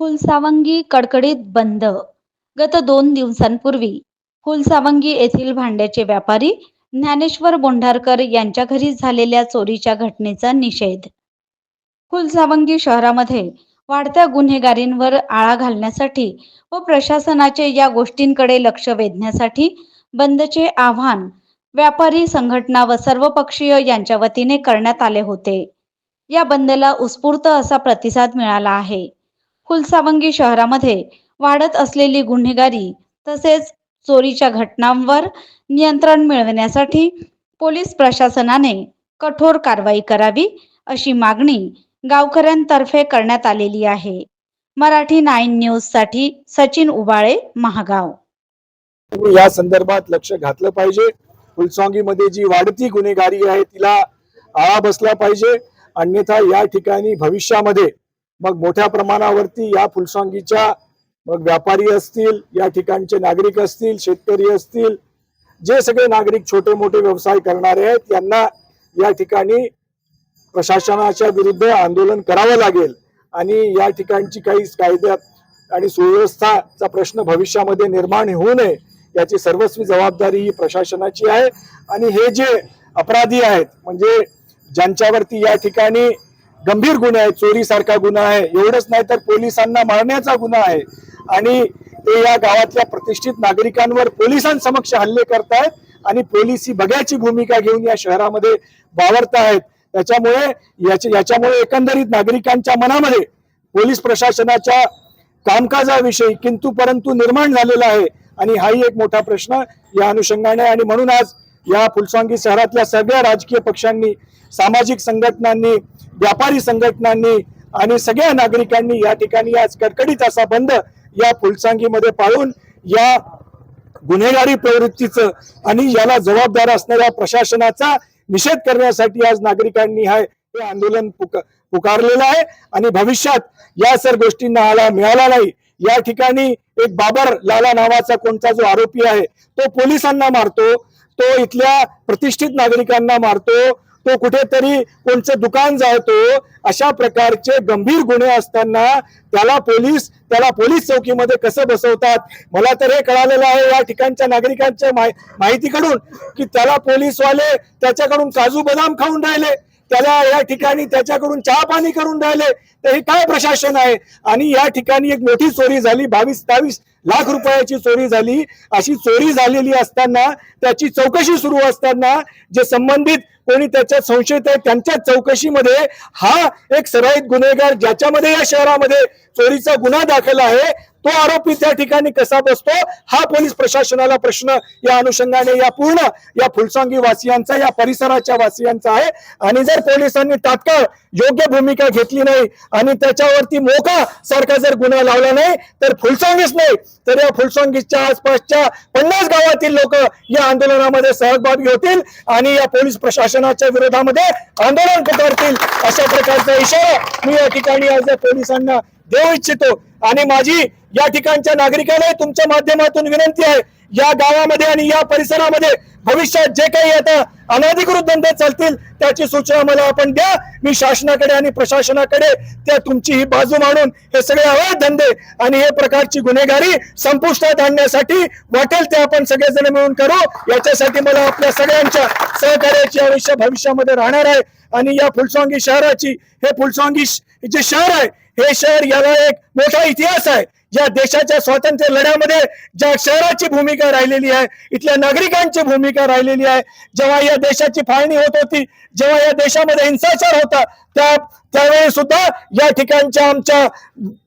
फुलसावंगी कडकडीत बंद. गत दोन दिवसांपूर्वी फुलसावंगी येथील भांड्याचे व्यापारी ज्ञानेश्वर बोंढारकर यांच्या घरी झालेल्या चोरीच्या घटनेचा निषेध. फुलसावंगी शहरामध्ये वाढत्या गुन्हेगारींवर आळा घालण्यासाठी व प्रशासनाचे या गोष्टींकडे लक्ष वेधण्यासाठी बंदचे आव्हान व्यापारी संघटना व सर्वपक्षीय यांच्या वतीने करण्यात आले होते. या बंदला उत्स्फूर्त असा प्रतिसाद मिळाला आहे. फुलसावंगी शहरामध्ये वाढत असलेली गुन्हेगारी तसेच चोरीच्या घटनांवर नियंत्रण मिळवण्यासाठी पोलीस प्रशासनाने कठोर कारवाई करावी अशी मागणी गावकऱ्यांतर्फे करण्यात आलेली आहे. मराठी नाईन न्यूजसाठी सचिन उबाळे महागाव. या संदर्भात लक्ष घातलं पाहिजे. फुलसॉंगीमध्ये जी वाढती गुन्हेगारी आहे तिला आळा बसला पाहिजे. अन्यथा या ठिकाणी भविष्यामध्ये मग मोठ्या प्रमाणावरती या फुलसांगीच्या मग व्यापारी असतील या ठिकाणचे नागरिक असतील शेतकरी असतील जे सगळे नागरिक छोटे मोठे व्यवसाय करणारे आहेत यांना या ठिकाणी प्रशासनाच्या विरुद्ध आंदोलन करावं लागेल. आणि या ठिकाणची काही कायद्यात आणि सुव्यवस्थाचा प्रश्न भविष्यामध्ये निर्माण होऊ नये याची सर्वस्वी जबाबदारी ही प्रशासनाची आहे. आणि हे जे अपराधी आहेत म्हणजे ज्यांच्यावरती या ठिकाणी गंभीर गुन्हे आहेत चोरीसारखा गुन्हा आहे. एवढंच नाही तर पोलिसांना मारण्याचा गुन्हा आहे. आणि ते या गावातल्या प्रतिष्ठित नागरिकांवर पोलिसांसमक्ष हल्ले करतायत आणि पोलिसी बघ्याची भूमिका घेऊन या शहरामध्ये वावरत आहेत. त्याच्यामुळे याचे याच्यामुळे एकंदरीत नागरिकांच्या मनामध्ये पोलीस प्रशासनाच्या कामकाजाविषयी किंतु परंतु निर्माण झालेला आहे. आणि हाही एक मोठा प्रश्न या अनुषंगाने आणि म्हणून आज या फुलसांगी शहरातल्या सगळ्या राजकीय पक्षांनी सामाजिक संघटनांनी व्यापारी संघटनांनी आणि सगळ्या नागरिकांनी या ठिकाणी आज कडकडीत असा बंद या फुलसांगीमध्ये पाळून या गुन्हेगारी प्रवृत्तीचं आणि याला जबाबदार असणाऱ्या प्रशासनाचा निषेध करण्यासाठी आज नागरिकांनी हा हे आंदोलन पुक पुकारलेलं आहे. आणि भविष्यात या सर गोष्टींना आला मिळाला नाही. या ठिकाणी एक बाबर लाला नावाचा कोणता जो आरोपी आहे तो पोलिसांना मारतो. तो इथल्या प्रतिष्ठित नागरिकांना मारतो तो कुठेतरी कोणचं दुकान जाळतो अशा प्रकारचे गंभीर गुन्हे असताना त्याला पोलीस त्याला पोलीस चौकीमध्ये कसं बसवतात? मला तर हे कळालेलं आहे या ठिकाणच्या नागरिकांच्या माहि- माहितीकडून की त्याला पोलीसवाले त्याच्याकडून काजू बदाम खाऊन राहिले. त्याला या ठिकाणी त्याच्याकडून चहा पाणी करून राहिले. तर हे काय प्रशासन आहे? आणि या ठिकाणी एक मोठी चोरी झाली बावीस बावीस लाख रुपयाची चोरी झाली. अशी चोरी झालेली असताना त्याची चौकशी सुरू असताना जे संबंधित कोणी त्याच्यात संशयित आहे त्यांच्या चौकशीमध्ये हा एक सराईत गुन्हेगार ज्याच्यामध्ये या शहरामध्ये चोरीचा गुन्हा दाखल आहे तो आरोपी त्या ठिकाणी कसा बसतो हा पोलीस प्रशासनाला प्रश्न या अनुषंगाने या पूर्ण या फुलसांगी वासियांचा या परिसराच्या वासियांचा आहे. आणि जर पोलिसांनी तात्काळ योग्य भूमिका घेतली नाही आणि त्याच्यावरती मोका सारखा जर गुन्हा लावला नाही तर फुलसांगीच नाही. तर या फुलसांगीच्या आसपासच्या पन्नास गावातील लोक या आंदोलनामध्ये सहभागी होतील आणि या पोलीस प्रशासनाच्या विरोधामध्ये आंदोलन पुकारतील अशा प्रकारचा इशारा मी या ठिकाणी आज या पोलिसांना देऊ इच्छितो. आणि माझी या ठिकाणच्या नागरिकांना तुमच्या माध्यमातून विनंती आहे या गावामध्ये आणि या परिसरामध्ये भविष्यात जे काही आता अनधिकृत धंदे चालतील त्याची सूचना मला आपण द्या. मी शासनाकडे आणि प्रशासनाकडे त्या तुमची ही बाजू मांडून हे सगळे अवैध धंदे आणि हे प्रकारची गुन्हेगारी संपुष्टात आणण्यासाठी वाटेल ते आपण सगळेजण मिळून करू. याच्यासाठी मला आपल्या सगळ्यांच्या सहकार्याची आयुष्य भविष्यामध्ये राहणार आहे. आणि या फुलसॉंगी शहराची हे फुलसॉंगी जे शहर आहे हे शहर याला एक मोठा इतिहास आहे. या देशाच्या स्वातंत्र्य लढ्यामध्ये ज्या शहराची भूमिका राहिलेली आहे इथल्या नागरिकांची भूमिका राहिलेली आहे जेव्हा या देशाची फाळणी होत होती जेव्हा या देशामध्ये हिंसाचार होता त्या त्यावेळी सुद्धा या ठिकाणच्या आमच्या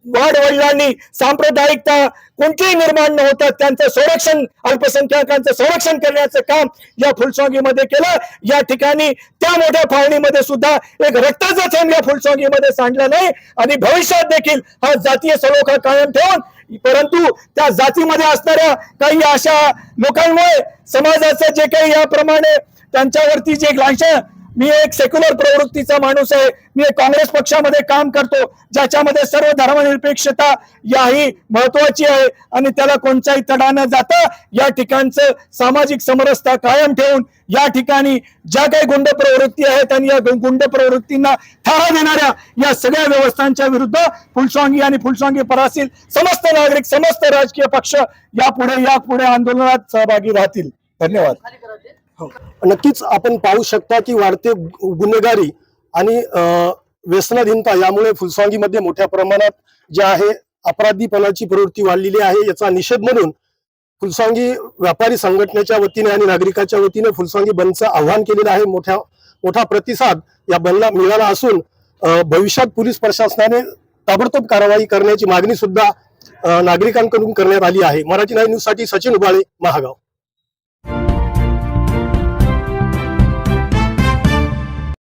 वाडवडिलांनी सांप्रदायिकता कोणतीही निर्माण न होता त्यांचं संरक्षण अल्पसंख्याकांचं संरक्षण करण्याचं काम या फुलसोंगीमध्ये केलं. या ठिकाणी त्या मोठ्या फाळणीमध्ये सुद्धा एक रक्ताचा थेंब या फुलसोंगीमध्ये सांडला नाही आणि भविष्यात देखील हा जातीय सलोखा कायम ठेवून परंतु त्या जातीमध्ये असणाऱ्या काही अशा लोकांमुळे समाजाचं जे काही याप्रमाणे त्यांच्यावरती जे लांछन मी एक सेक्युलर प्रवृत्तीचा माणूस आहे. मी एक काँग्रेस पक्षामध्ये काम करतो. ज्याच्यामध्ये सर्व धर्मनिरपेक्षता याही महत्वाची आहे. आणि त्याला कोणताही तडा न जाता या ठिकाणचं सामाजिक समरसता कायम ठेवून या ठिकाणी ज्या काही गुंड प्रवृत्ती आहेत आणि या गुंड प्रवृत्तींना थारा देणाऱ्या या सगळ्या व्यवस्थांच्या विरुद्ध फुलस्वांगी आणि फुलस्वांगी परासील समस्त नागरिक समस्त राजकीय पक्ष यापुढे यापुढे आंदोलनात सहभागी राहतील. धन्यवाद. हो. नक्कीच आपण पाहू शकता की वाढते गु- गुन्हेगारी आणि व्यसनाधीनता यामुळे फुलसांगीमध्ये मोठ्या प्रमाणात जे आहे अपराधीपणाची प्रवृत्ती वाढलेली आहे याचा निषेध म्हणून फुलसांगी व्यापारी संघटनेच्या वतीने आणि नागरिकाच्या वतीने फुलसांगी बंदचं आव्हान केलेलं आहे. मोठ्या मोठा प्रतिसाद या बंदला मिळाला असून भविष्यात पोलीस प्रशासनाने ताबडतोब कारवाई करण्याची मागणी सुद्धा नागरिकांकडून करण्यात आली आहे. मराठी नाईन न्यूजसाठी सचिन उबाळे महागाव.